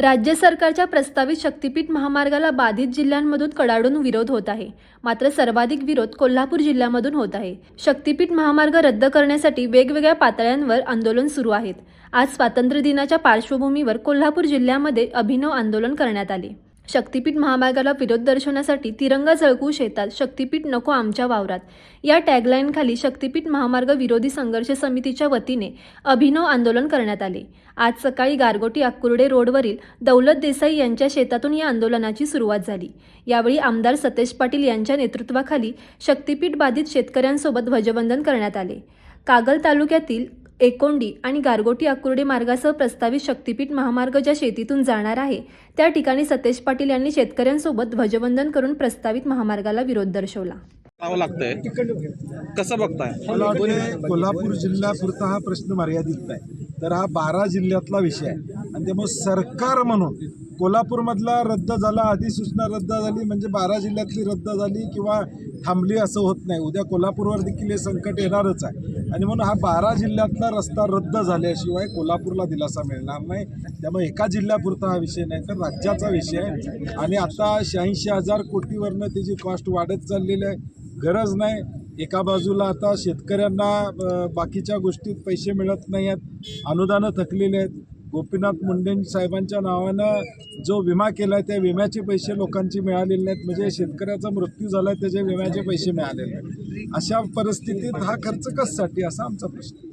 राज्य सरकारच्या प्रस्तावित शक्तीपीठ महामार्गाला बाधित जिल्ह्यांमधून कडाडून विरोध होत आहे. मात्र सर्वाधिक विरोध कोल्हापूर जिल्ह्यामधून होत आहे. शक्तीपीठ महामार्ग रद्द करण्यासाठी वेगवेगळ्या पातळ्यांवर आंदोलन सुरू आहेत. आज स्वातंत्र्य दिनाच्या पार्श्वभूमीवर कोल्हापूर जिल्ह्यामध्ये अभिनव आंदोलन करण्यात आले. शक्तीपीठ महामार्गाला विरोध दर्शवण्यासाठी तिरंगा झळकू शेतात. शक्तीपीठ नको आमच्या वावरात. या टॅगलाईनखाली शक्तीपीठ महामार्ग विरोधी संघर्ष समितीच्या वतीने अभिनव आंदोलन करण्यात आले. आज सकाळी गारगोटी अक्कुर्डे रोडवरील दौलत देसाई यांच्या शेतातून या आंदोलनाची सुरुवात झाली. यावेळी आमदार सतेज पाटील यांच्या नेतृत्वाखाली शक्तीपीठ बाधित शेतकऱ्यांसोबत ध्वजवंदन करण्यात आले. कागल तालुक्यातील एकोंडी आणि गारगोटी अकुर्डे मार्गासह प्रस्तावित शक्तीपीठ महामार्ग ज्या शेतीतून जाणार आहे त्या ठिकाणी सतेज पाटील यांनी शेतकऱ्यांसोबत ध्वजवंदन करून प्रस्तावित महामार्गाला विरोध दर्शवला. लागतंय. कसं बघताय? कोल्हापूर जिल्ह्यापुरता हा प्रश्न मर्यादित नाही. तर हा बारा जिल्ह्यातला विषय आहे. आणि त्यामुळे सरकार म्हणून कोल्हापूरमधला रद्द झाला अधिसूचना रद्द झाली म्हणजे बारा जिल्ह्यातली रद्द झाली किंवा थांबली असं होत नाही. उद्या कोल्हापूरवर देखील हे संकट येणारच आहे. आणि म्हणून हा बारा जिल्ह्यातला रस्ता रद्द झाल्याशिवाय कोल्हापूरला दिलासा मिळणार नाही. त्यामुळे एका जिल्ह्यापुरता हा विषय नाही तर राज्याचा विषय आहे. आणि आता शहाऐंशी हजार कोटीवरनं त्याची कॉस्ट वाढत चाललेली आहे गरज नाही. एका बाजूला आता शेतकऱ्यांना बाकीच्या गोष्टीत पैसे मिळत नाही आहेत अनुदानं थकलेली आहेत. गोपीनाथ मुंडे साहेबांच्या नावानं जो विमा केला आहे त्या विम्याचे पैसे लोकांचे मिळालेले नाहीत. म्हणजे शेतकऱ्याचा मृत्यू झाला आहे त्याचे विम्याचे पैसे मिळालेले नाहीत. अशा परिस्थितीत हा खर्च कशासाठी? असा आमचा प्रश्न